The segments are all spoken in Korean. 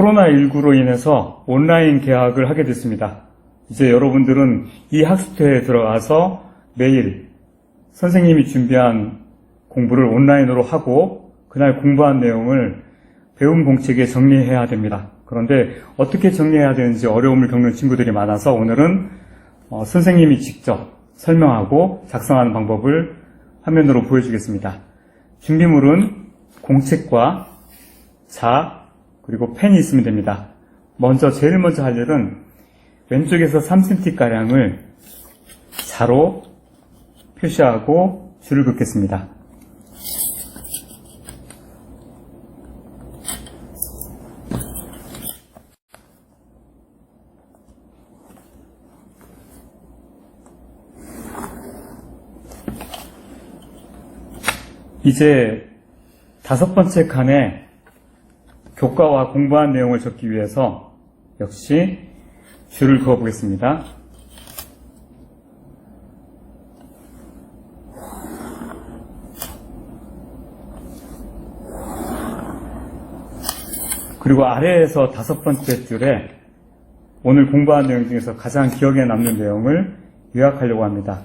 코로나19로 인해서 온라인 개학을 하게 됐습니다. 이제 여러분들은 이 학습터에 들어가서 매일 선생님이 준비한 공부를 온라인으로 하고 그날 공부한 내용을 배움 공책에 정리해야 됩니다. 그런데 어떻게 정리해야 되는지 어려움을 겪는 친구들이 많아서 오늘은 어, 선생님이 직접 설명하고 작성하는 방법을 화면으로 보여주겠습니다. 준비물은 공책과 자, 그리고 펜이 있으면 됩니다. 먼저 제일 먼저 할 일은 왼쪽에서 3cm가량을 자로 표시하고 줄을 긋겠습니다. 이제 다섯 번째 칸에 교과와 공부한 내용을 적기 위해서 역시 줄을 그어 보겠습니다. 그리고 아래에서 다섯 번째 줄에 오늘 공부한 내용 중에서 가장 기억에 남는 내용을 요약하려고 합니다.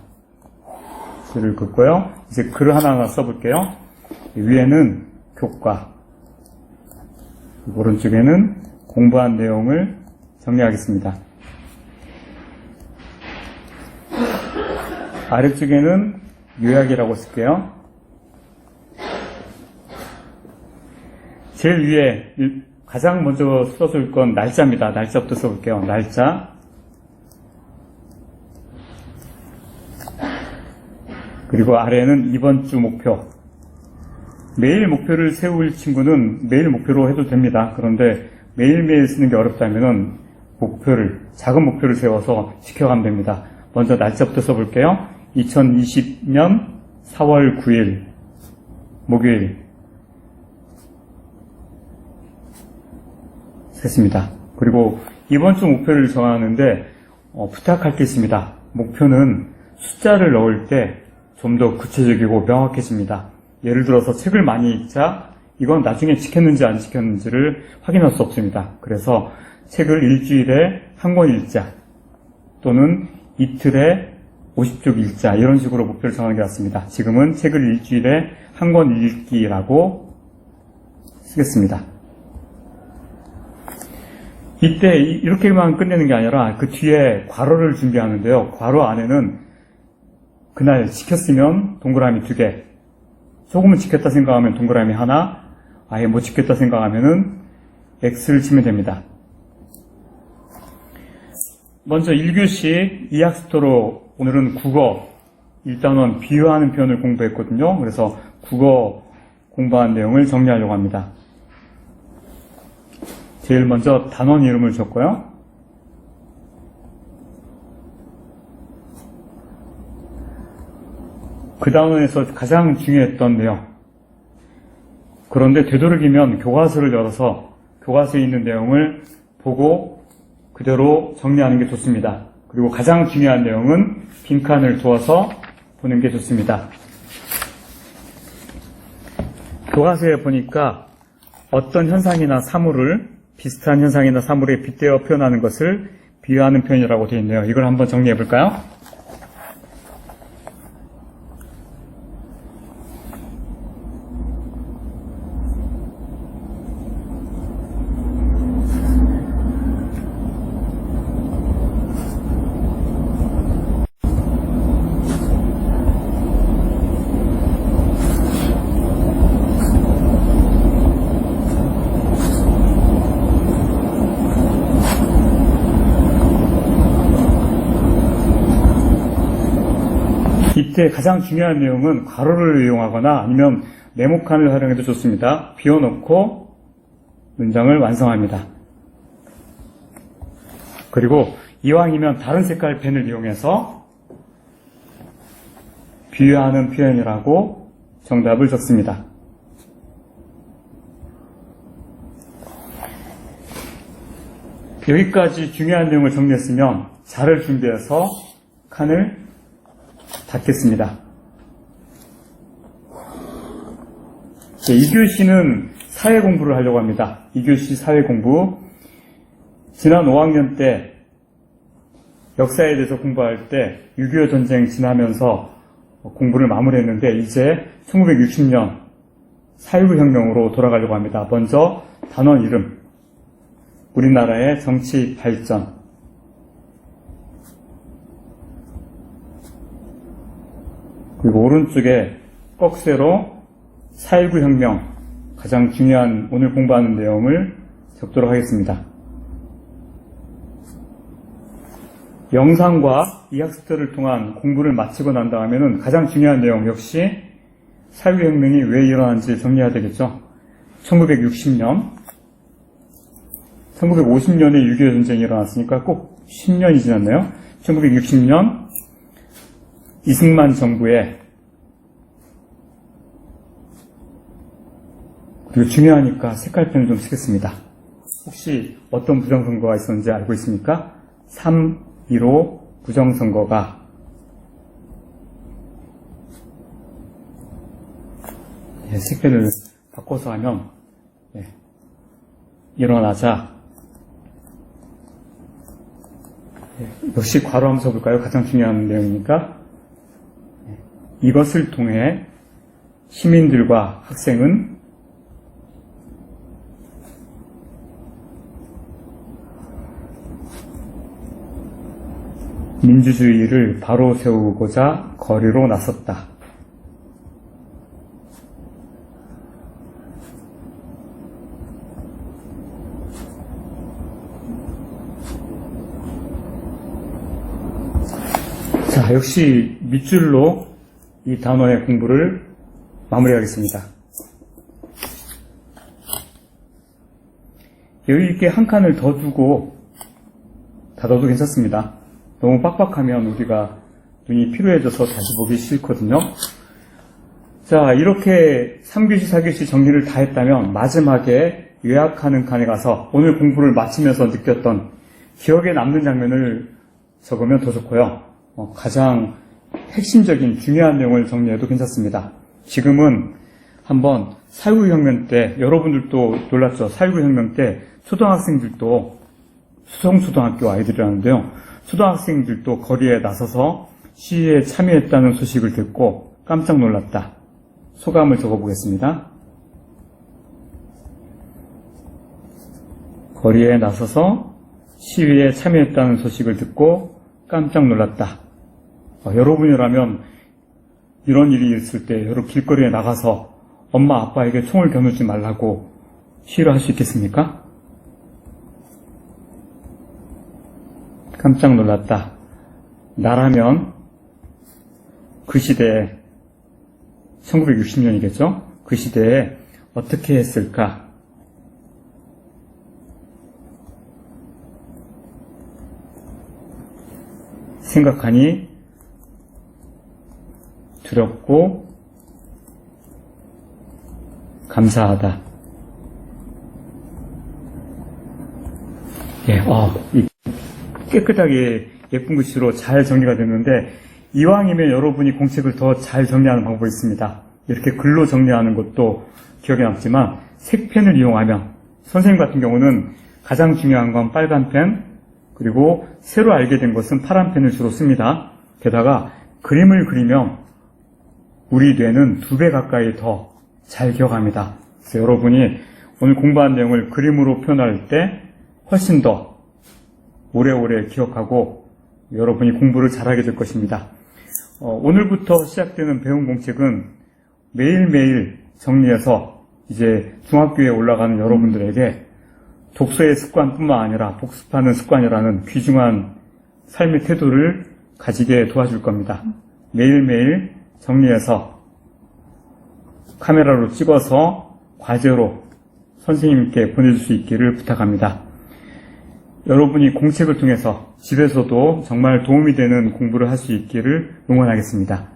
줄을 긋고요. 이제 글을 하나하나 써볼게요. 위에는 교과, 오른쪽에는 공부한 내용을 정리하겠습니다. 아래쪽에는 요약이라고 쓸게요. 제일 위에 일- 가장 먼저 써줄 건 날짜입니다. 날짜부터 써볼게요. 날짜. 그리고 아래는 이번 주 목표. 매일 목표를 세울 친구는 매일 목표로 해도 됩니다. 그런데 매일매일 쓰는 게 어렵다면 목표를, 작은 목표를 세워서 지켜가면 됩니다. 먼저 날짜부터 써볼게요. 2020년 4월 9일, 목요일. 됐습니다. 그리고 이번 주 목표를 정하는데 어, 부탁할 게 있습니다. 목표는 숫자를 넣을 때 좀 더 구체적이고 명확해집니다. 예를 들어서 책을 많이 읽자 이건 나중에 지켰는지 안 지켰는지를 확인할 수 없습니다. 그래서 책을 일주일에 한 권 읽자 또는 이틀에 50쪽 읽자 이런 식으로 목표를 정하는 게 낫습니다. 지금은 책을 일주일에 한 권 읽기라고 쓰겠습니다. 이때 이- 이렇게만 끝내는 게 아니라 그 뒤에 괄호를 준비하는데요. 괄호 안에는 그날 지켰으면 동그라미 두 개, 조금은 지켰다 생각하면 동그라미 하나, 아예 못 지켰다 생각하면은 X를 치면 됩니다. 먼저 1교시 이학스토로 오늘은 국어 1단원 비유하는 표현을 공부했거든요. 그래서 국어 공부한 내용을 정리하려고 합니다. 제일 먼저 단원 이름을 줬고요. 그 단원에서 가장 중요했던 내용. 그런데 되도록이면 교과서를 열어서 교과서에 있는 내용을 보고 그대로 정리하는 게 좋습니다. 그리고 가장 중요한 내용은 빈칸을 두어서 보는 게 좋습니다. 교과서에 보니까 어떤 현상이나 사물을 비슷한 현상이나 사물에 빗대어 표현하는 것을 비유하는 표현이라고 되어 있네요. 이걸 한번 정리해 볼까요? 이때 가장 중요한 내용은 괄호를 이용하거나 아니면 네모칸을 활용해도 좋습니다. 비워놓고 문장을 완성합니다. 그리고 이왕이면 다른 색깔 펜을 이용해서 비유하는 표현이라고 정답을 적습니다. 여기까지 중요한 내용을 정리했으면 자를 준비해서 칸을 닫겠습니다. 네, 2교시는 사회 공부를 하려고 합니다. 2교시 사회 공부. 지난 5학년 때 역사에 대해서 공부할 때 6.25 전쟁 지나면서 공부를 마무리했는데 이제 1960년 4.19 혁명으로 돌아가려고 합니다. 먼저 단원 이름, 우리나라의 정치 발전, 그리고 오른쪽에 꺽쇠로 4.19 혁명, 가장 중요한 오늘 공부하는 내용을 적도록 하겠습니다. 영상과 이 학습들을 통한 공부를 마치고 난 다음에는 가장 중요한 내용 역시 4.19 혁명이 왜 일어난지 정리해야 되겠죠. 1960년, 1950년에 6.25 전쟁이 일어났으니까 꼭 10년이 지났네요. 1960년 이승만 정부의 그리고 중요하니까 색깔펜을 좀 쓰겠습니다. 혹시 어떤 부정선거가 있었는지 알고 있습니까? 3.15 부정선거가 예, 색깔을 바꿔서 하면 예, 일어나자 예, 역시 괄호하면서 볼까요? 가장 중요한 내용이니까 예, 이것을 통해 시민들과 학생은 민주주의를 바로 세우고자 거리로 나섰다. 자, 역시 밑줄로 이 단어의 공부를 마무리하겠습니다. 여유 있게 한 칸을 더 두고 닫아도 괜찮습니다. 너무 빡빡하면 우리가 눈이 피로해져서 다시 보기 싫거든요. 자, 이렇게 3교시, 4교시 정리를 다 했다면 마지막에 요약하는 칸에 가서 오늘 공부를 마치면서 느꼈던 기억에 남는 장면을 적으면 더 좋고요. 어, 가장 핵심적인 중요한 내용을 정리해도 괜찮습니다. 지금은 한번 4.19 혁명 때 여러분들도 놀랐죠. 4.19 혁명 때 초등학생들도 수성초등학교 아이들이라는데요. 초등학생들도 거리에 나서서 시위에 참여했다는 소식을 듣고 깜짝 놀랐다. 소감을 적어보겠습니다. 거리에 나서서 시위에 참여했다는 소식을 듣고 깜짝 놀랐다. 어, 여러분이라면 이런 일이 있을 때 여러 길거리에 나가서 엄마 아빠에게 총을 겨누지 말라고 시위를 할 수 있겠습니까? 깜짝 놀랐다. 나라면 그 시대에 1960년이겠죠? 그 시대에 어떻게 했을까? 생각하니 두렵고 감사하다. 예, 어, 이 깨끗하게 예쁜 글씨로 잘 정리가 됐는데 이왕이면 여러분이 공책을 더 잘 정리하는 방법이 있습니다. 이렇게 글로 정리하는 것도 기억에 남지만 색펜을 이용하면 선생님 같은 경우는 가장 중요한 건 빨간 펜 그리고 새로 알게 된 것은 파란 펜을 주로 씁니다. 게다가 그림을 그리면 우리 뇌는 두 배 가까이 더 잘 기억합니다. 그래서 여러분이 오늘 공부한 내용을 그림으로 표현할 때 훨씬 더 오래오래 기억하고 여러분이 공부를 잘하게 될 것입니다. 어, 오늘부터 시작되는 배움 공책은 매일매일 정리해서 이제 중학교에 올라가는 여러분들에게 독서의 습관뿐만 아니라 복습하는 습관이라는 귀중한 삶의 태도를 가지게 도와줄 겁니다. 매일매일 정리해서 카메라로 찍어서 과제로 선생님께 보내줄 수 있기를 부탁합니다. 여러분이 공책을 통해서 집에서도 정말 도움이 되는 공부를 할 수 있기를 응원하겠습니다.